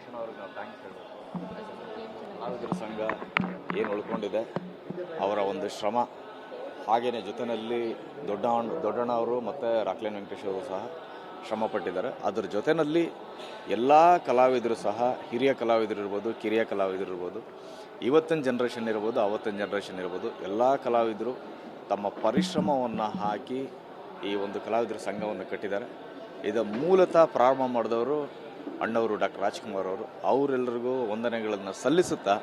ಅಂಬರೀಷನ್ ಅವ್ರಿಗೆ ಥ್ಯಾಂಕ್ಸ್ ಹೇಳಬೇಕು. ಸಂಘ ಏನು ಉಳ್ಕೊಂಡಿದೆ, ಅವರ ಒಂದು ಶ್ರಮ. ಹಾಗೆಯೇ ಜೊತೆಯಲ್ಲಿ ದೊಡ್ಡ ದೊಡ್ಡಣ್ಣ ಅವರು ಮತ್ತು ರಾಕ್ಲೇನ್ ವೆಂಕಟೇಶ್ ಅವರು ಸಹ ಶ್ರಮ ಪಟ್ಟಿದ್ದಾರೆ ಅದರ ಜೊತೆಯಲ್ಲಿ ಎಲ್ಲ ಕಲಾವಿದರು ಸಹ, ಹಿರಿಯ ಕಲಾವಿದರು ಇರ್ಬೋದು, ಕಿರಿಯ ಕಲಾವಿದರು ಇರ್ಬೋದು, ಇವತ್ತಿನ ಜನ್ರೇಷನ್ ಇರ್ಬೋದು, ಅವತ್ತಿನ ಜನ್ರೇಷನ್ ಇರ್ಬೋದು, ಎಲ್ಲ ಕಲಾವಿದರು ತಮ್ಮ ಪರಿಶ್ರಮವನ್ನು ಹಾಕಿ ಈ ಒಂದು ಕಲಾವಿದರ ಸಂಘವನ್ನು ಕಟ್ಟಿದ್ದಾರೆ. ಇದು ಮೂಲತಃ ಪ್ರಾರಂಭ ಮಾಡಿದವರು ಅಣ್ಣವರು ಡಾಕ್ಟರ್ ರಾಜ್ಕುಮಾರ್ ಅವರು ಅವರೆಲ್ಲರಿಗೂ ವಂದನೆಗಳನ್ನು ಸಲ್ಲಿಸುತ್ತಾ,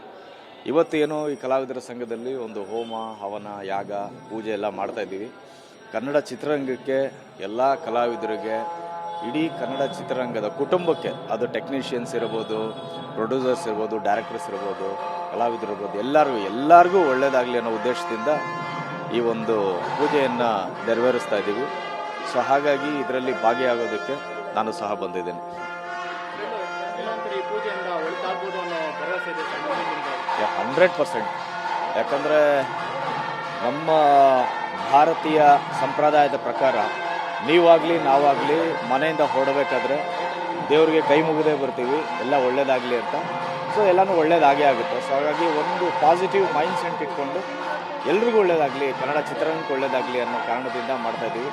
ಇವತ್ತೇನೋ ಈ ಕಲಾವಿದರ ಸಂಘದಲ್ಲಿ ಒಂದು ಹೋಮ, ಹವನ, ಯಾಗ, ಪೂಜೆ ಎಲ್ಲ ಮಾಡ್ತಾ ಇದ್ದೀವಿ. ಕನ್ನಡ ಚಿತ್ರರಂಗಕ್ಕೆ ಎಲ್ಲ ಕಲಾವಿದರಿಗೆ, ಇಡೀ ಕನ್ನಡ ಚಿತ್ರರಂಗದ ಕುಟುಂಬಕ್ಕೆ, ಅದು ಟೆಕ್ನಿಷಿಯನ್ಸ್ ಇರ್ಬೋದು ಪ್ರೊಡ್ಯೂಸರ್ಸ್ ಇರ್ಬೋದು ಡೈರೆಕ್ಟರ್ಸ್ ಇರ್ಬೋದು, ಕಲಾವಿದರು ಇರ್ಬೋದು ಎಲ್ಲರಿಗೂ ಎಲ್ಲರಿಗೂ ಒಳ್ಳೆಯದಾಗಲಿ ಅನ್ನೋ ಉದ್ದೇಶದಿಂದ ಈ ಒಂದು ಪೂಜೆಯನ್ನು ನೆರವೇರಿಸ್ತಾ ಇದ್ದೀವಿ. ಸೊ ಹಾಗಾಗಿ ಇದರಲ್ಲಿ ಭಾಗಿಯಾಗೋದಕ್ಕೆ ನಾನು ಸಹ ಬಂದಿದ್ದೇನೆ. ಹಂಡ್ರೆಡ್ ಪರ್ಸೆಂಟ್ ಯಾಕಂದರೆ ನಮ್ಮ ಭಾರತೀಯ ಸಂಪ್ರದಾಯದ ಪ್ರಕಾರ ನೀವಾಗಲಿ, ನಾವಾಗಲಿ ಮನೆಯಿಂದ ಹೊರಡಬೇಕಾದ್ರೆ ದೇವರಿಗೆ ಕೈ ಮುಗಿದೇ ಬರ್ತೀವಿ, ಎಲ್ಲ ಒಳ್ಳೇದಾಗಲಿ ಅಂತ. ಸೊ ಎಲ್ಲನೂ ಒಳ್ಳೇದಾಗೇ ಆಗುತ್ತೆ. ಸೊ ಹಾಗಾಗಿ ಒಂದು ಪಾಸಿಟಿವ್ ಮೈಂಡ್ ಸೆಟ್ ಇಟ್ಕೊಂಡು ಎಲ್ರಿಗೂ ಒಳ್ಳೇದಾಗಲಿ, ಕನ್ನಡ ಚಿತ್ರರಂಗಕ್ಕೆ ಒಳ್ಳೇದಾಗಲಿ ಅನ್ನೋ ಕಾರಣದಿಂದ ಮಾಡ್ತಾ ಇದ್ದೀವಿ.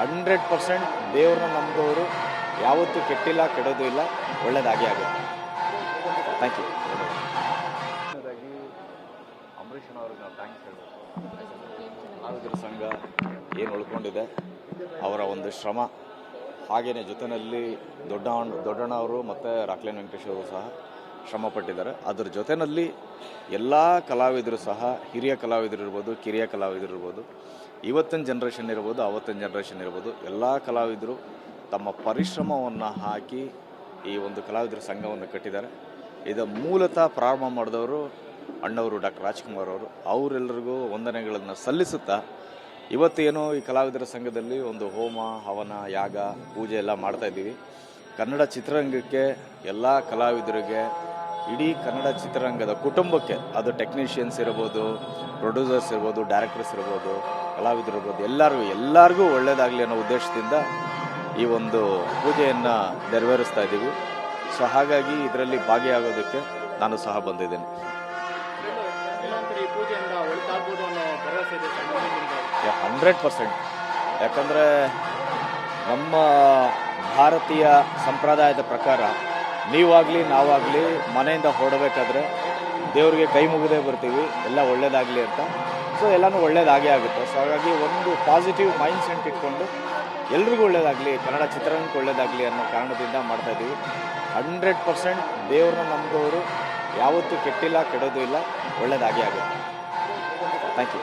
ಹಂಡ್ರೆಡ್ ಪರ್ಸೆಂಟ್ ದೇವ್ರನ್ನ ನಂಬಿದವರು ಯಾವತ್ತೂ ಕೆಟ್ಟಿಲ್ಲ, ಕೆಡೋದು ಇಲ್ಲ, ಒಳ್ಳೇದಾಗೇ ಆಗುತ್ತೆ. ಥ್ಯಾಂಕ್ ಯು ಅಂಬರೀಷನ್ ಅವ್ರಿಗೆ ನಾವು ಥ್ಯಾಂಕ್ಸ್ ಹೇಳಬೇಕು. ಕಲಾವಿದರ ಸಂಘ ಏನು ಉಳ್ಕೊಂಡಿದೆ ಅವರ ಒಂದು ಶ್ರಮ ಹಾಗೆಯೇ ಜೊತೆಯಲ್ಲಿ ದೊಡ್ಡ ದೊಡ್ಡಣ್ಣ ಅವರು ಮತ್ತು ರಾಕ್ಲೇನ್ ವೆಂಕಟೇಶ್ ಅವರು ಸಹ ಶ್ರಮ ಪಟ್ಟಿದ್ದಾರೆ. ಅದ್ರ ಜೊತೆಯಲ್ಲಿ ಎಲ್ಲ ಕಲಾವಿದರು ಸಹ ಹಿರಿಯ ಕಲಾವಿದರು ಇರ್ಬೋದು ಕಿರಿಯ ಕಲಾವಿದರು ಇರ್ಬೋದು ಇವತ್ತಿನ ಜನ್ರೇಷನ್ ಇರ್ಬೋದು ಅವತ್ತಿನ ಜನ್ರೇಷನ್ ಇರ್ಬೋದು ಎಲ್ಲ ಕಲಾವಿದರು ತಮ್ಮ ಪರಿಶ್ರಮವನ್ನು ಹಾಕಿ ಈ ಒಂದು ಕಲಾವಿದರ ಸಂಘವನ್ನು ಕಟ್ಟಿದ್ದಾರೆ. ಇದು ಮೂಲತಃ ಪ್ರಾರಂಭ ಮಾಡಿದವರು ಅಣ್ಣವರು ಡಾಕ್ಟರ್ ರಾಜ್ಕುಮಾರ್ ಅವರು. ಅವರೆಲ್ಲರಿಗೂ ವಂದನೆಗಳನ್ನು ಸಲ್ಲಿಸುತ್ತಾ ಇವತ್ತೇನು ಈ ಕಲಾವಿದರ ಸಂಘದಲ್ಲಿ ಒಂದು ಹೋಮ, ಹವನ, ಯಾಗ, ಪೂಜೆ ಎಲ್ಲ ಮಾಡ್ತಾ ಇದ್ದೀವಿ. ಕನ್ನಡ ಚಿತ್ರರಂಗಕ್ಕೆ ಎಲ್ಲ ಕಲಾವಿದರಿಗೆ ಇಡೀ ಕನ್ನಡ ಚಿತ್ರರಂಗದ ಕುಟುಂಬಕ್ಕೆ, ಅದು ಟೆಕ್ನಿಷಿಯನ್ಸ್ ಇರ್ಬೋದು ಪ್ರೊಡ್ಯೂಸರ್ಸ್ ಇರ್ಬೋದು ಡೈರೆಕ್ಟರ್ಸ್ ಇರ್ಬೋದು, ಕಲಾವಿದರು ಇರ್ಬೋದು, ಎಲ್ಲರಿಗೂ ಎಲ್ಲರಿಗೂ ಒಳ್ಳೆಯದಾಗಲಿ ಅನ್ನೋ ಉದ್ದೇಶದಿಂದ ಈ ಒಂದು ಪೂಜೆಯನ್ನು ನೆರವೇರಿಸ್ತಾ ಇದ್ದೀವಿ. ಸೊ ಹಾಗಾಗಿ ಇದರಲ್ಲಿ ಭಾಗಿಯಾಗೋದಕ್ಕೆ ನಾನು ಸಹ ಬಂದಿದ್ದೇನೆ. ಹಂಡ್ರೆಡ್ ಪರ್ಸೆಂಟ್ ಯಾಕಂದರೆ ನಮ್ಮ ಭಾರತೀಯ ಸಂಪ್ರದಾಯದ ಪ್ರಕಾರ ನೀವಾಗಲಿ ನಾವಾಗಲಿ ಮನೆಯಿಂದ ಹೊರಡಬೇಕಾದ್ರೆ ದೇವರಿಗೆ ಕೈ ಮುಗಿದೇ ಬರ್ತೀವಿ ಎಲ್ಲ ಒಳ್ಳೇದಾಗಲಿ ಅಂತ. ಸೊ ಎಲ್ಲನೂ ಒಳ್ಳೇದಾಗೇ ಆಗುತ್ತೆ. ಸೊ ಹಾಗಾಗಿ ಒಂದು ಪಾಸಿಟಿವ್ ಮೈಂಡ್ ಸೆಟ್ ಇಟ್ಕೊಂಡು ಎಲ್ರಿಗೂ ಒಳ್ಳೇದಾಗಲಿ, ಕನ್ನಡ ಚಿತ್ರರಂಗಕ್ಕೆ ಒಳ್ಳೇದಾಗಲಿ ಅನ್ನೋ ಕಾರಣದಿಂದ ಮಾಡ್ತಾ ಇದ್ದೀವಿ ಹಂಡ್ರೆಡ್ ಪರ್ಸೆಂಟ್ ದೇವ್ರನ್ನ ನಂಬಿದವರು ಯಾವತ್ತೂ ಕೆಟ್ಟಿಲ್ಲ, ಕೆಡೋದು ಇಲ್ಲ, ಒಳ್ಳೇದಾಗೇ ಆಗುತ್ತೆ. Thank you